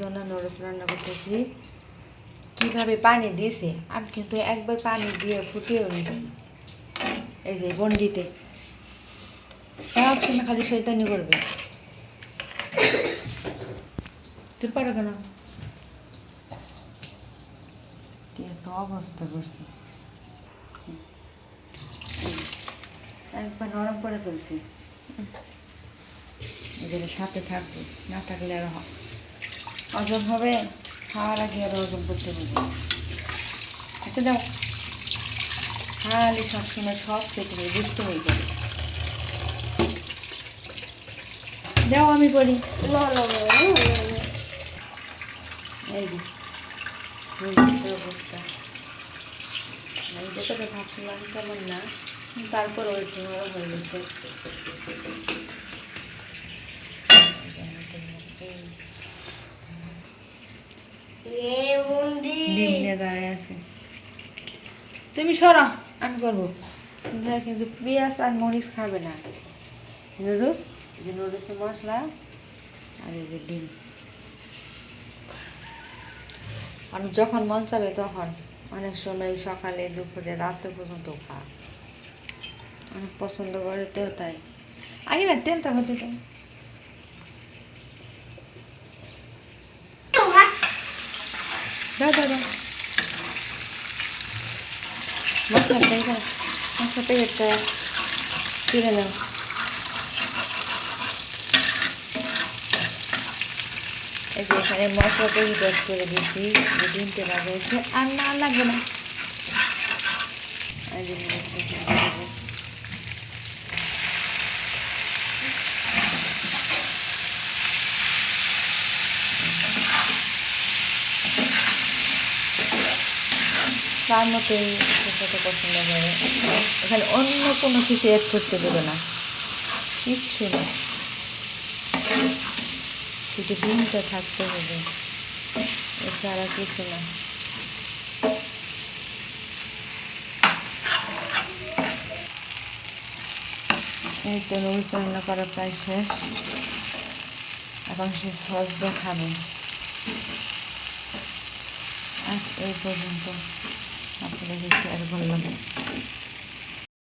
জন্য নুডলস রান্না করতেছি। কীভাবে পানি দিয়েছে? আমি কিন্তু একবার পানি দিয়ে ফুটিয়েও নিছি। এই যে বন্ডিতে সবসময় খালি শৈতানি করবে। তুই পারো কেন? এত অবস্থা করছে। একবার নরম করে ফেলছি এগুলো সাথে থাকবে না থাকলে আর হজম হবে খাওয়ার আগে আর হজম করতে হবে। একটা দাও। খালি সবসময় সব খেতে হবে বুঝতে হয়ে যাবে দাও আমি বলি এই যে অবস্থা। আমি তো ভাবছিলাম কেমন না? তারপর ওই নরম হয়ে গেছে ডিম নিয়ে দাঁড়িয়ে আছে। তুমি সরো, আমি করব। কিন্তু পেঁয়াজ আর মরিচ খাবে না। নুডলস যে নুডলসের মশলা আর এই যে ডিম। আমি যখন মন চাবে তখন অনেক সময় সকালে, দুপুরে, রাত্রে পর্যন্ত খা। অনেক পছন্দ করে তেল তাই। আগে না, তেলটা হতে দাও দাও দাও। দাও মশলা প্যাকেট মশলা প্যাকেটটা কিনে দাও এই যে এখানে মশলা প্যাকেট অ্যাড করে দিয়েছি ডিমটা লাগাইছে আর না, লাগবে না এই যে মশলা দিয়ে দেবো। তার মতোই খেতে পছন্দ করে। এখানে অন্য কোনো কিছু অ্যাড করতে দেবে না। কিচ্ছু না। শুধু ডিমটা থাকতে হবে। এছাড়া কিছু না। এই তো নুডলস রান্না করা প্রায় শেষ। এখন সে সস দিয়ে খাবে আজ এই পর্যন্ত। Lagay sa herbal ano lamig.